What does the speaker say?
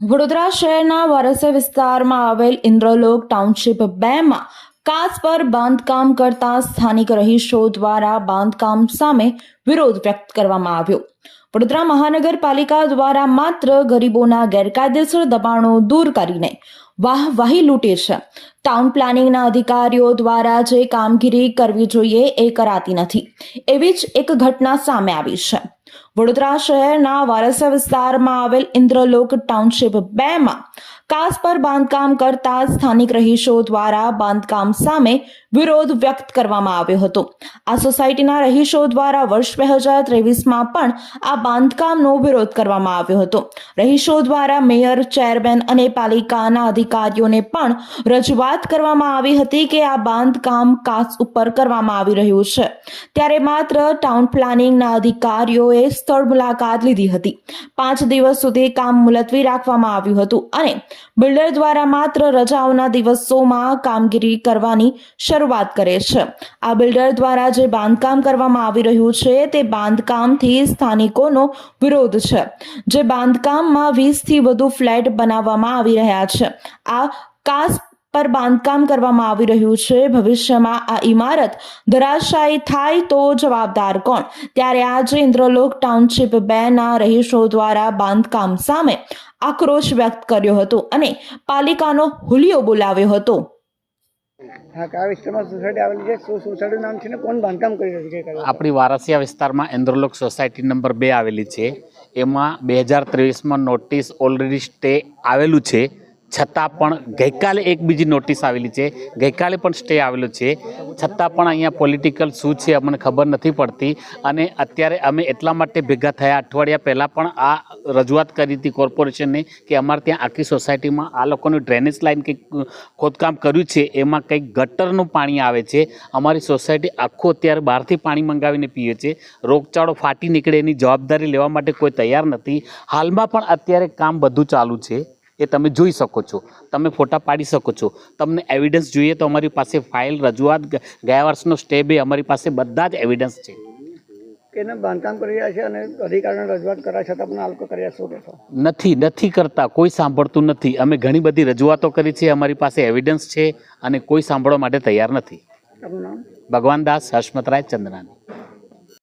વડોદરા શહેરના વારસા વિસ્તારમાં આવેલ ઇન્દ્રલોક ટાઉનશીપ બેમાં કાચ પર બાંધકામ કરતા સ્થાનિક રહીશો દ્વારા બાંધકામ સામે વિરોધ વ્યક્ત કરવામાં આવ્યો. વડોદરા મહાનગરપાલિકા દ્વારા માત્ર ગરીબોના ગેરકાયદેસર દબાણો દૂર કરીને વાહવાહી લૂંટે છે. ટાઉન પ્લાનિંગના અધિકારીઓ દ્વારા જે કામગીરી કરવી જોઈએ એ કરાતી નથી. એવી જ એક ઘટના સામે આવી છે. વડોદરા શહેરના વારસા વિસ્તારમાં આવેલ ઇન્દ્રલોક ટાઉનશીપ બેમાં કાસ પર બાંધકામ કરતા સ્થાનિક રહીશો દ્વારા બાંધકામ સામે વિરોધ વ્યક્ત કરવામાં આવ્યો હતો. આ સોસાયટીના રહીશો દ્વારા વર્ષ બે હજાર ત્રેવીસમાં પણ આ બાંધકામનો વિરોધ કરવામાં આવ્યો હતો. રહીશો દ્વારા મેયર, ચેરમેન અને પાલિકાના અધિકારીઓને પણ રજૂઆત કરવામાં આવી હતી કે આ બાંધકામ કાસ ઉપર કરવામાં આવી રહ્યું છે. ત્યારે માત્ર ટાઉન પ્લાનિંગના અધિકારીઓએ સ્થળ મુલાકાત લીધી હતી. પાંચ દિવસ સુધી કામ મુલતવી રાખવામાં આવ્યું હતું અને બિલ્ડર દ્વારા માત્ર રજાઓના દિવસોમાં કામગીરી કરવાની શરૂઆત કરે છે. આ બિલ્ડર દ્વારા જે બાંધકામ કરવામાં આવી રહ્યું છે તે બાંધકામથી સ્થાનિકોનો વિરોધ છે. જે બાંધકામમાં વીસથી વધુ ફ્લેટ બનાવવામાં આવી રહ્યા છે. આ કાચ પર બાંધકામ કરવામાં આવી રહ્યું છે. ભવિષ્યમાં આ ઇમારત ધરાશાયી થાય તો જવાબદાર કોણ? ત્યારે આજે ઇન્દ્રલોક ટાઉનશીપ બે ના રહીશો દ્વારા બાંધકામ સામે આક્રોશ વ્યક્ત કર્યો હતો અને પાલિકાનો હુલિયો બોલાવ્યો હતો. હા કયા વિસ્તારમાં સોસાયટી આવેલી છે. શું સોસાયટીનું નામ છે ને? કોણ બાંધકામ કરી રહ્યું છે? આપણી વારસિયા વિસ્તારમાં એન્દ્રોલોક સોસાયટી નંબર બે આવેલી છે. એમાં બે હજાર ત્રેવીસમાં નોટિસ ઓલરેડી સ્ટે આવેલું છે. છતાં પણ ગઈકાલે એક બીજી નોટિસ આવેલી છે. ગઈકાલે પણ સ્ટે આવેલો છે. છતાં પણ અહીંયા પોલિટિકલ શું છે અમને ખબર નથી પડતી. અને અત્યારે અમે એટલા માટે ભેગા થયા. અઠવાડિયા પહેલાં પણ આ રજૂઆત કરી હતી કોર્પોરેશનને કે અમારે ત્યાં આખી સોસાયટીમાં આ લોકોનું ડ્રેનેજ લાઇન કંઈક ખોદકામ કર્યું છે. એમાં કંઈક ગટરનું પાણી આવે છે. અમારી સોસાયટી આખું અત્યારે બહારથી પાણી મંગાવીને પીએ છે. રોગચાળો ફાટી નીકળે એની જવાબદારી લેવા માટે કોઈ તૈયાર નથી. હાલમાં પણ અત્યારે કામ બધું ચાલુ છે. એ તમે જોઈ શકો છો. તમે ફોટા પાડી શકો છો. તમને એવિડન્સ જોઈએ તો અમારી પાસે ફાઇલ રજૂઆત ગયા વર્ષનો સ્ટે બે અમારી પાસે બધા જ એવિડન્સ છે. એને બાંધકામ કરી રહ્યા છે અને અધિકારીને રજૂઆત કરવા છતાં પણ આ લોકો કર્યા શું કહેશો નથી નથી કરતા. કોઈ સાંભળતું નથી. અમે ઘણી બધી રજૂઆતો કરી છે. અમારી પાસે એવિડન્સ છે અને કોઈ સાંભળવા માટે તૈયાર નથી. ભગવાન દાસ હસમતરાય ચંદ્રાની